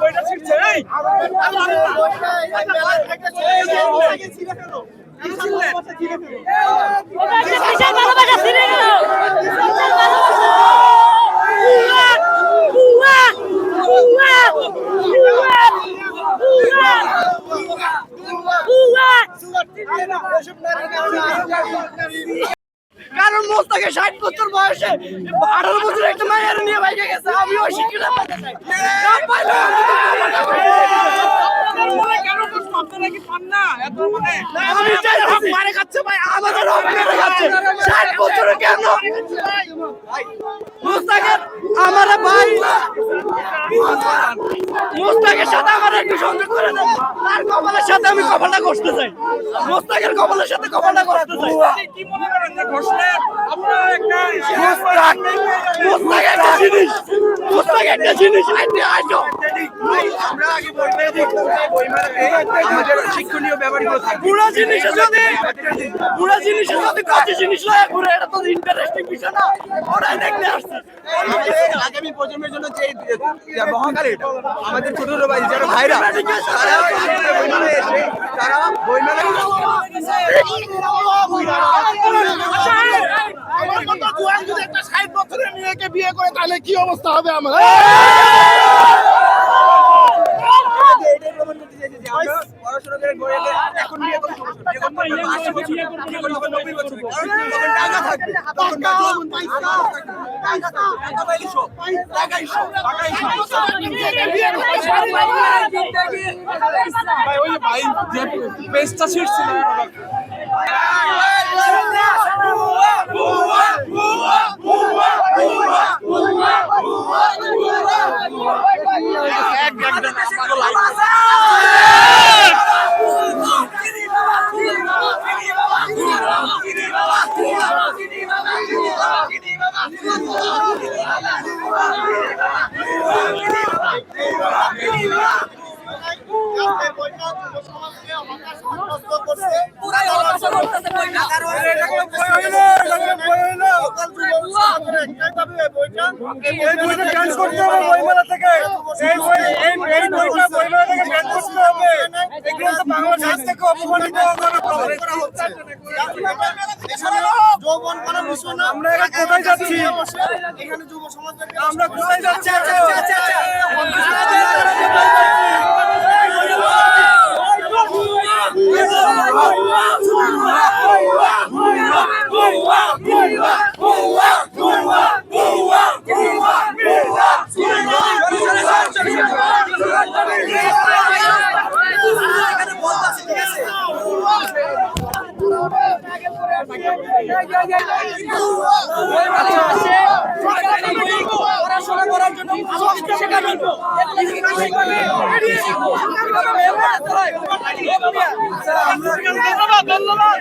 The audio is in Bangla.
ভালোবাসা ছিঁড়ে গেল কারণ মোস্তাকে ষাট বছর বয়সে আঠারো বছর একটা মায়ের নিয়ে বাইকে গেছে। আমি ওই শিক্ষিত মোস্তাকের আমার ভাই মোস্তাকের সাথে আমার একটু সংযোগ করে দেন তার কপালের সাথে আমি কপালটা করতে চাই মোস্তাকের কপালের সাথে কপালটা করতে চাই মোস্তাক মোস্তাক একটা জিনিস মোস্তাক একটা জিনিস আইতে আসো আমরা আগে বইটা বই আমাদের শিক্ষণীয় ব্যাপারগুলো থাকবে পুরো জিনিসে যদি পুরো জিনিসে যদি কত জিনিস লয় ঘুরে এটা তো ইন্টারেস্টিং বিষয় না। দেখতে আসছে। আমাদের আগামী প্রজন্মের জন্য যে যে এটা আমাদের ছোট ছোট ভাই যারা ভাইরা তারা বইমেলায় এসে তারা বইমেলায় আমার মতো জোয়ান যদি একটা ষাট বছরের মেয়েকে বিয়ে করে তাহলে কি অবস্থা হবে আমার? প্রমাণ করতে চাইছে যে আমরা পড়াশোনা করে গড়ে গেলে এখন বিয়ে করতে সমস্যা বিয়ে করতে পারলে আশি বছর করতে হবে বছর কারণ তখন টাকা থাকবে তখন টাকা থাকবে টাকা পাইলে সব টাকাই সব টাকাই সব আমরা কোথায় যাচ্ছি এখানে যুব সমাজ আমরা কোথায় যাচ্ছি পড়াশোনা করার জন্য ধন্যবাদ ধন্যবাদ।